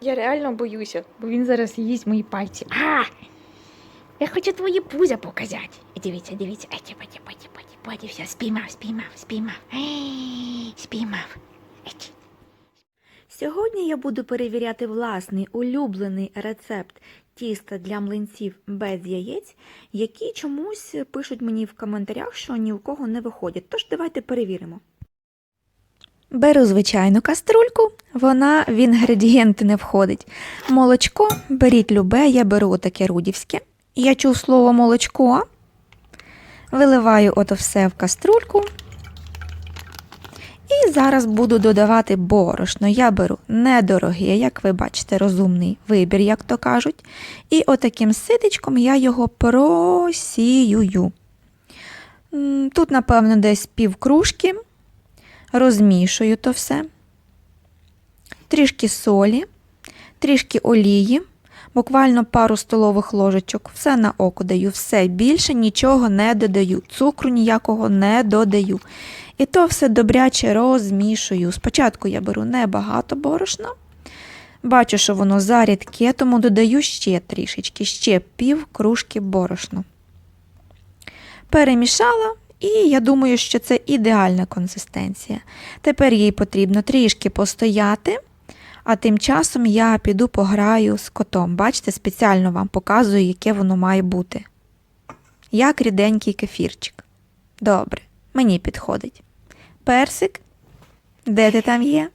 Я реально боюся, бо він зараз їсть мої пальці. А! Я хочу твої пузя показати. І дивіться, дивіться. Еті, поті, поті, поті, поті, все, спіймав, спіймав, спіймав. Спіймав. Сьогодні я буду перевіряти власний улюблений рецепт тіста для млинців без яєць, які чомусь пишуть мені в коментарях, що ні у кого не виходять. Тож давайте перевіримо. Беру звичайну каструльку, вона в інгредієнти не входить. Молочко беріть любе, я беру отаке рудівське. Я чув слово молочко. Виливаю ото все в каструльку. І зараз буду додавати борошно. Я беру недороге, як ви бачите, розумний вибір, як то кажуть. І отаким ситечком я його просіюю. Тут, напевно, десь пів кружки. Розмішую то все. Трішки солі, трішки олії, буквально пару столових ложечок. Все на око даю, все більше нічого не додаю. Цукру ніякого не додаю. І то все добряче розмішую. Спочатку я беру небагато борошна. Бачу, що воно зарідке, тому додаю ще трішечки, ще пів кружки борошна. Перемішала, і я думаю, що це ідеальна консистенція. Тепер їй потрібно трішки постояти, а тим часом я піду пограю з котом. Бачите, спеціально вам показую, яке воно має бути. Як ріденький кефірчик. Добре, мені підходить. Персик, де ти там є?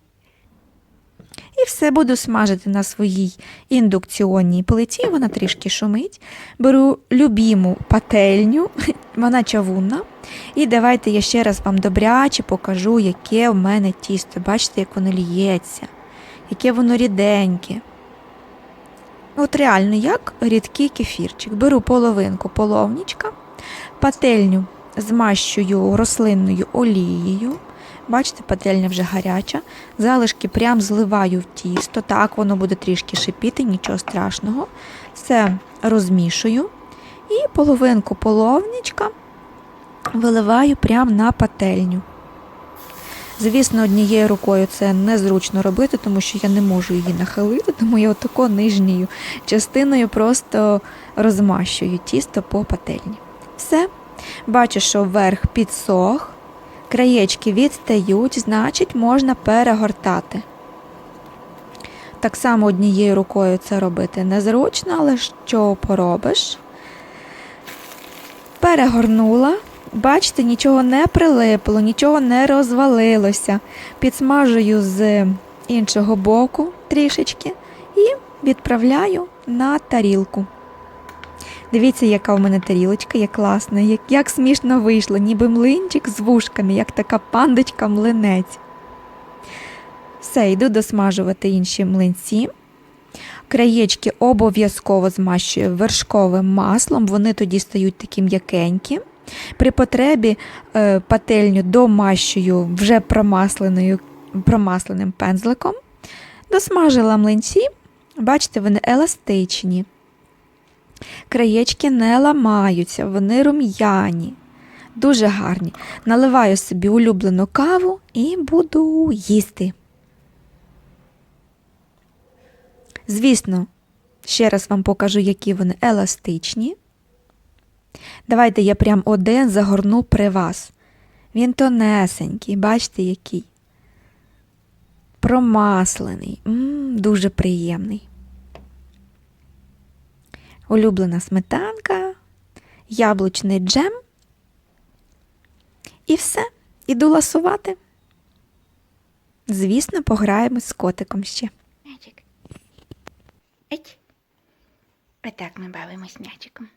І все буду смажити на своїй індукціонній плиті, вона трішки шумить. Беру любіму пательню, вона чавунна. І давайте я ще раз вам добряче покажу, яке в мене тісто. Бачите, як воно ліється, яке воно ріденьке. От реально, як рідкий кефірчик. Беру половинку половничка, пательню змащую рослинною олією. Бачите, пательня вже гаряча. Залишки прям зливаю в тісто. Так, воно буде трішки шипіти, нічого страшного. Все розмішую. І половинку половничка виливаю прямо на пательню. Звісно, однією рукою це незручно робити, тому що я не можу її нахилити, тому я отако нижньою частиною просто розмащую тісто по пательні. Все. Бачу, що верх підсох, краєчки відстають, значить, можна перегортати. Так само однією рукою це робити незручно, але що поробиш? Перегорнула. Бачите, нічого не прилипло, нічого не розвалилося. Підсмажую з іншого боку трішечки і відправляю на тарілку. Дивіться, яка в мене тарілочка, як класна, як, як смішно вийшло, ніби млинчик з вушками, як така пандочка млинець. Все, йду досмажувати інші млинці. Краєчки обов'язково змащую вершковим маслом, вони тоді стають такі м'якенькі. При потребі е, пательню домащую вже промасленим пензликом. Досмажила млинці, бачите, вони еластичні. Краєчки не ламаються, вони рум'яні, дуже гарні. Наливаю собі улюблену каву і буду їсти. Звісно, ще раз вам покажу, які вони еластичні. Давайте я прям один загорну при вас. Він тонесенький, бачите, який. Промаслений, М, дуже приємний. Улюблена сметанка, яблучний джем. І все. Іду ласувати. Звісно, пограємо з котиком ще. Еть. Отак ми бавимось м'ячиком.